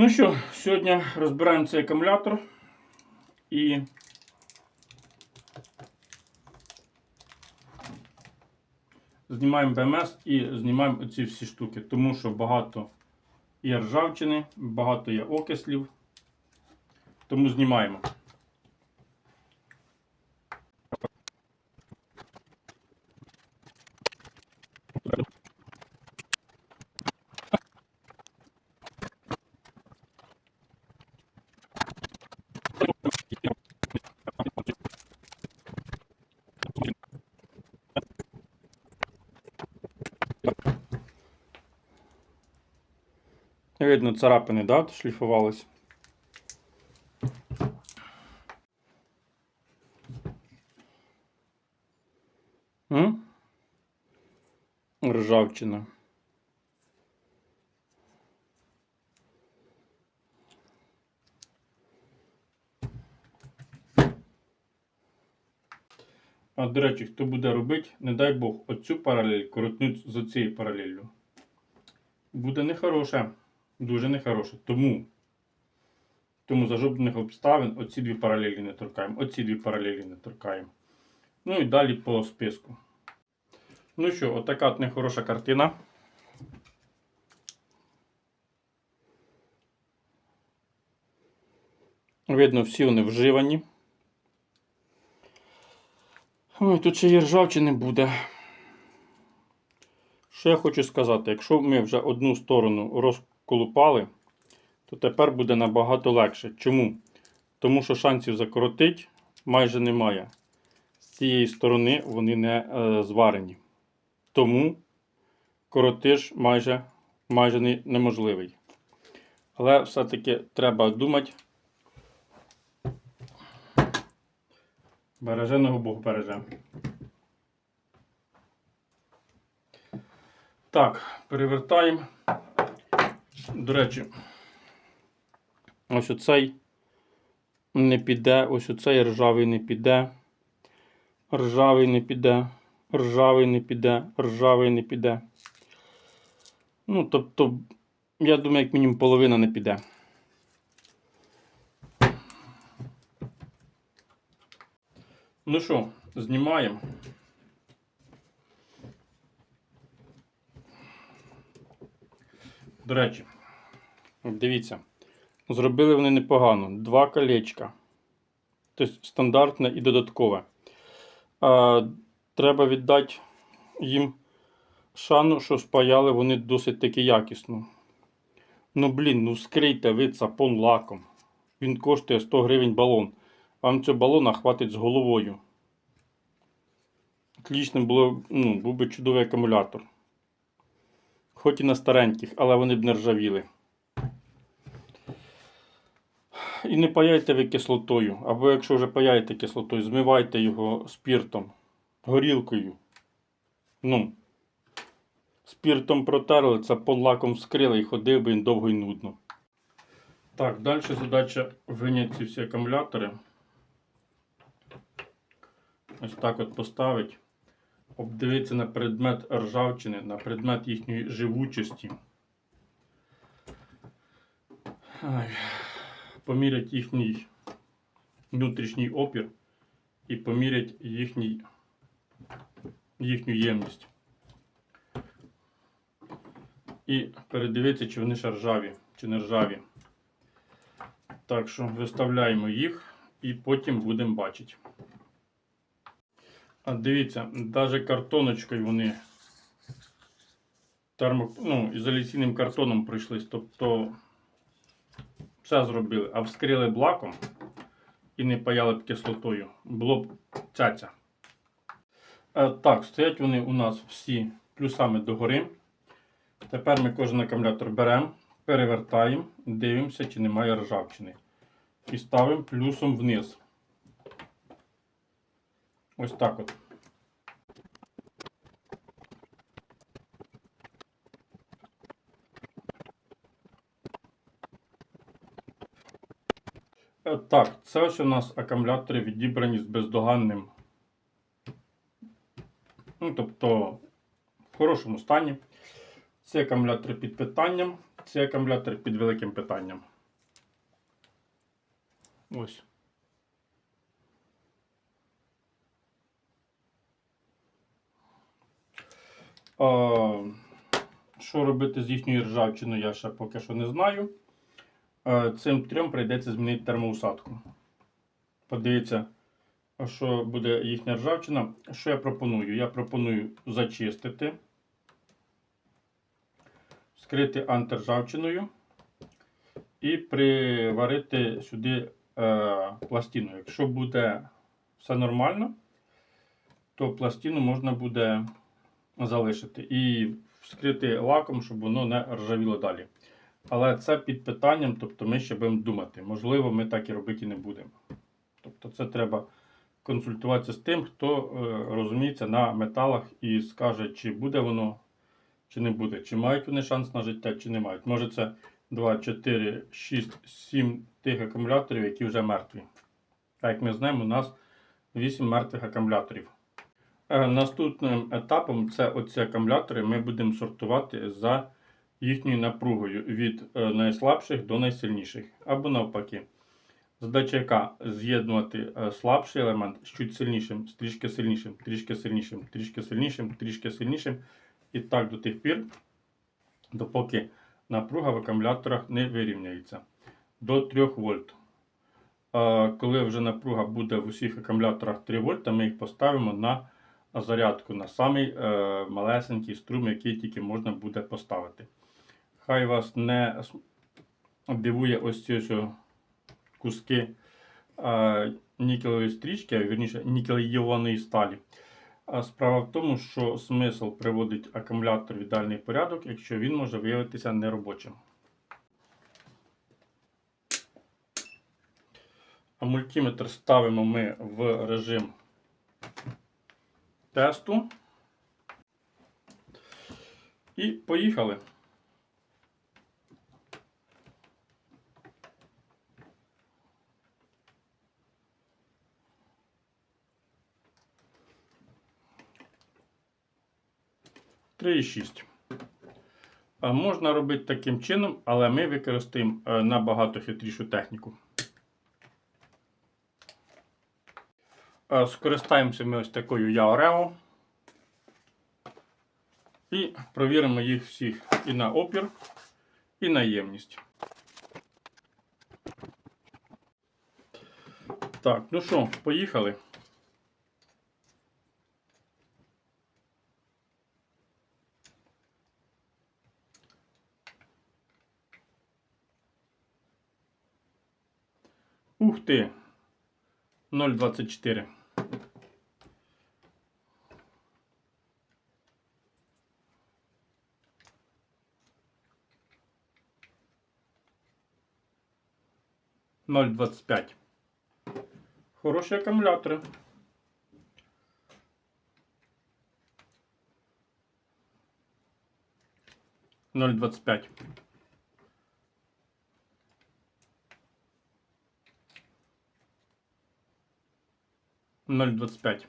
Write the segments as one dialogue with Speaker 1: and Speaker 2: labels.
Speaker 1: Ну що, сьогодні розбираємо цей акумулятор і знімаємо БМС і знімаємо оці всі штуки, тому що багато є ржавчини, багато є окислів. Тому знімаємо. Видно, царапини, да, шліфувались. М? Ржавчина. А до речі, хто буде робити, не дай Бог, оцю паралель коротнуть з цією паралеллю. Буде нехороше. Дуже нехороше. Тому, тому за жодних обставин оці дві паралелі не торкаємо. Оці дві паралелі не торкаємо. Ну і далі по списку. Ну що, отака от нехороша картина. Видно, всі вони вживані. Ой, тут ще є ржавчини буде. Що я хочу сказати, якщо ми вже одну сторону розколупали, то тепер буде набагато легше. Чому? Тому що шансів закоротити майже немає. З цієї сторони вони не е, зварені. Тому коротиш майже, майже не- неможливий. Але все-таки треба думати. Береженого Бог береже. Так, перевертаємо. До речі, ось оцей не піде, ось оцей ржавий не піде. Ржавий не піде, ржавий не піде, ржавий не піде. Ну, тобто, я думаю, як мінімум половина не піде. Ну що, знімаємо. До речі, дивіться, зробили вони непогано. Два колечка. Тобто стандартне і додаткове. А, треба віддати їм шану, що спаяли вони досить таки якісно. Ну, блін, ну скрийте ви цапон лаком. Він коштує 100 гривень балон. Вам цього балона хватить з головою. Отлічним було, ну, був би чудовий акумулятор. Хоч і на стареньких, але вони б не ржавіли. І не паяйте ви кислотою. Або якщо вже паяєте кислотою, змивайте його спіртом, горілкою. Ну, спіртом протерли, це под лаком вскрили і ходив би він довго і нудно. Так, далі задача виняти ці всі акумулятори. Ось так от поставити. Обдивитися на предмет ржавчини, на предмет їхньої живучості. Ай. Поміряти їхній внутрішній опір і поміряти їхній, їхню ємність. І передивитися, чи вони ще ржаві, чи не ржаві. Так що виставляємо їх і потім будемо бачити. А дивіться, навіть картоночкою вони термо, ну, ізоляційним картоном прийшлись. Тобто все зробили, а вскрили блаком і не паяли б кислотою. Було б цяця. Е, так, стоять вони у нас всі плюсами догори. Тепер ми кожен акумулятор беремо, перевертаємо, дивимося, чи немає ржавчини. І ставимо плюсом вниз. Ось так от. Так, це ось у нас акумулятори відібрані з бездоганним. Ну, тобто в хорошому стані. Ці акумулятори під питанням. цей акумулятор під великим питанням. Ось. Що робити з їхньою ржавчиною, я ще поки що не знаю. Цим трьом прийдеться змінити термоусадку. Подивіться, що буде їхня ржавчина. Що я пропоную? Я пропоную зачистити, скрити антиржавчиною і приварити сюди е, пластину. Якщо буде все нормально, то пластину можна буде залишити і вскрити лаком, щоб воно не ржавіло далі. Але це під питанням, тобто ми ще будемо думати. Можливо, ми так і робити не будемо. Тобто це треба консультуватися з тим, хто е, розуміється на металах і скаже, чи буде воно, чи не буде, чи мають вони шанс на життя, чи не мають. Може це 2, 4, 6, 7 тих акумуляторів, які вже мертві. А як ми знаємо, у нас 8 мертвих акумуляторів. Е, Наступним етапом це оці акумулятори ми будемо сортувати за їхньою напругою від е, найслабших до найсильніших. Або навпаки. Задача яка з'єднувати е, слабший елемент з чуть сильнішим, з трішки сильнішим, трішки сильнішим, трішки сильнішим, трішки сильнішим. І так до тих пір, допоки напруга в акумуляторах не вирівняється до 3 вольт. Е, Коли вже напруга буде в усіх акумуляторах 3 вольта, ми їх поставимо на зарядку, на самий малесенький струм, який тільки можна буде поставити. Хай вас не дивує ось ці ось куски е, нікелевої стрічки, а вірніше нікель-іонної сталі. А Справа в тому, що смисл приводить акумулятор в ідеальний порядок, якщо він може виявитися неробочим. А мультиметр ставимо ми в режим тесту. І поїхали. Три і шість. А Можна робити таким чином, але ми використаємо е, набагато хитрішу техніку. Е, Скористаємося ми ось такою Яорео. І провіримо їх всіх і на опір, і на ємність. Так, ну що, поїхали. Ух ти! 0,24. Ноль двадцять п'ять. Хороші акумулятори. Ноль двадцять п'ять. Ноль двадцять п'ять.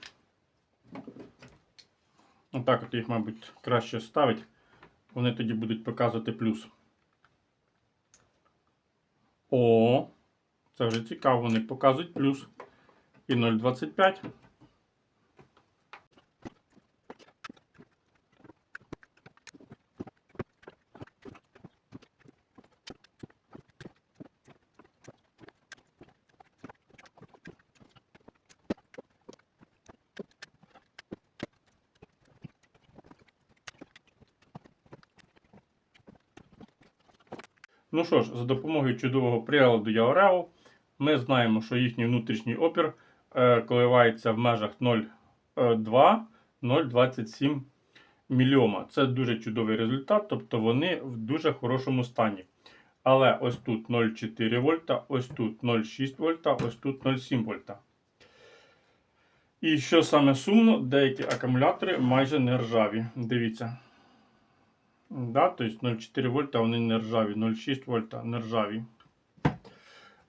Speaker 1: Отак от їх, мабуть, краще ставить. Вони тоді будуть показувати плюс. О, це вже цікаво, вони показують плюс. І 0,25. Ну що ж, за допомогою чудового приладу Яорео ми знаємо, що їхній внутрішній опір е, коливається в межах 0,2-0,27 мільйома. Це дуже чудовий результат, тобто вони в дуже хорошому стані. Але ось тут 0,4 вольта, ось тут 0,6 вольта, ось тут 0,7 вольта. І що саме сумно, деякі акумулятори майже не ржаві. Дивіться. Да, тобто 0,4 вольта вони не ржаві, 0,6 вольта не ржаві.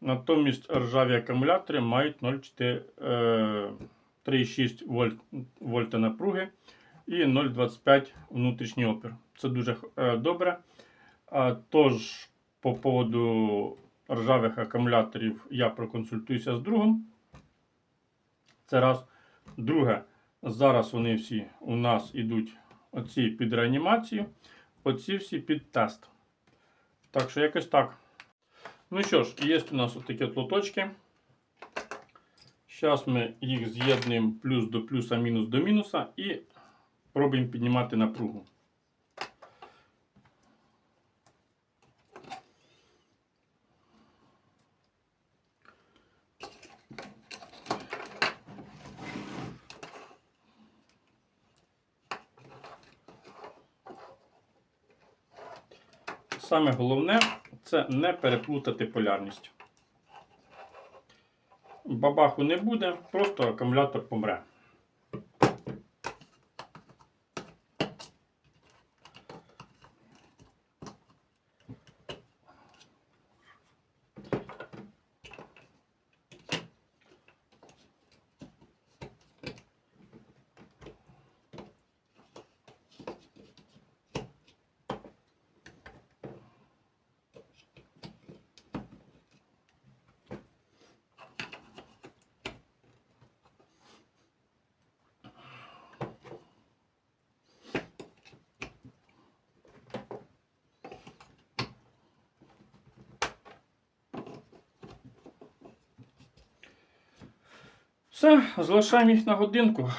Speaker 1: Натомість ржаві акумулятори мають 0,3,6 вольт, вольта напруги і 0,25 внутрішній опір. Це дуже е, добре. Тож, по поводу ржавих акумуляторів я проконсультуюся з другом. Це раз. Друге, зараз вони всі у нас ідуть оці під реанімацію, оці всі під тест. Так що якось так. Ну що ж, є у нас отакі от лоточки. Зараз ми їх з'єднуємо плюс до плюса, мінус до мінуса і пробуємо піднімати напругу. Саме головне це не переплутати полярність. Бабаху не буде, просто акумулятор помре. Все, залишаємо їх на годинку.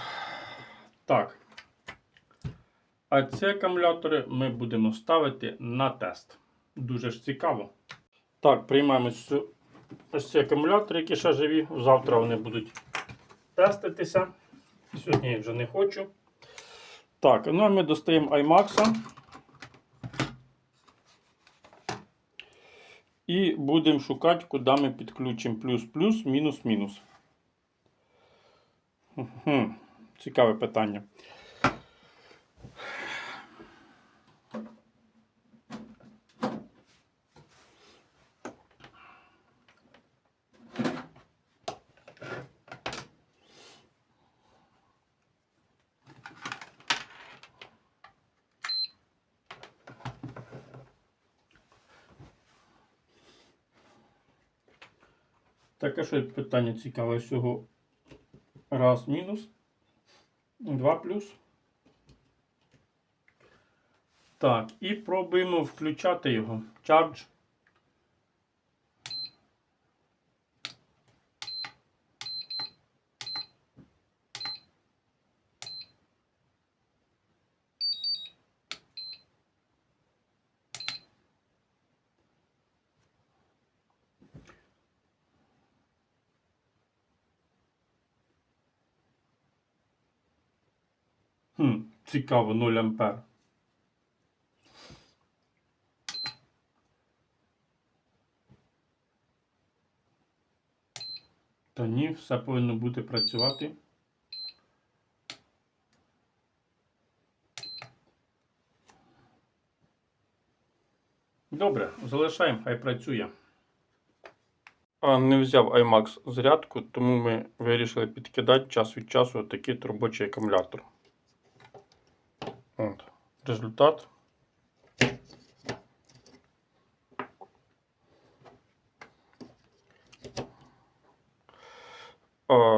Speaker 1: Так. А ці акумулятори ми будемо ставити на тест. Дуже ж цікаво. Так, приймаємо цю- ось ці акумулятори, які ще живі. Завтра вони будуть теститися. Сьогодні я вже не хочу. Так, ну а ми достаємо iMax. І будемо шукати, куди ми підключимо плюс-плюс, мінус-мінус. Хм, цікаве питання. Таке що питання цікаве всього. Раз мінус. Два плюс. Так, і пробуємо включати його. Charge. Хм, цікаво, 0 ампер. Та ні, все повинно бути працювати. Добре, залишаємо, хай працює. А, не взяв iMax зарядку, тому ми вирішили підкидати час від часу такий робочий акумулятор. От. Результат.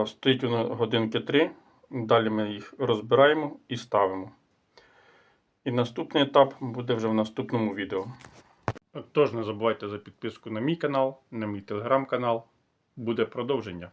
Speaker 1: Стоїть воно годинки 3. Далі ми їх розбираємо і ставимо. І наступний етап буде вже в наступному відео. Тож не забувайте за підписку на мій канал, на мій телеграм-канал. Буде продовження.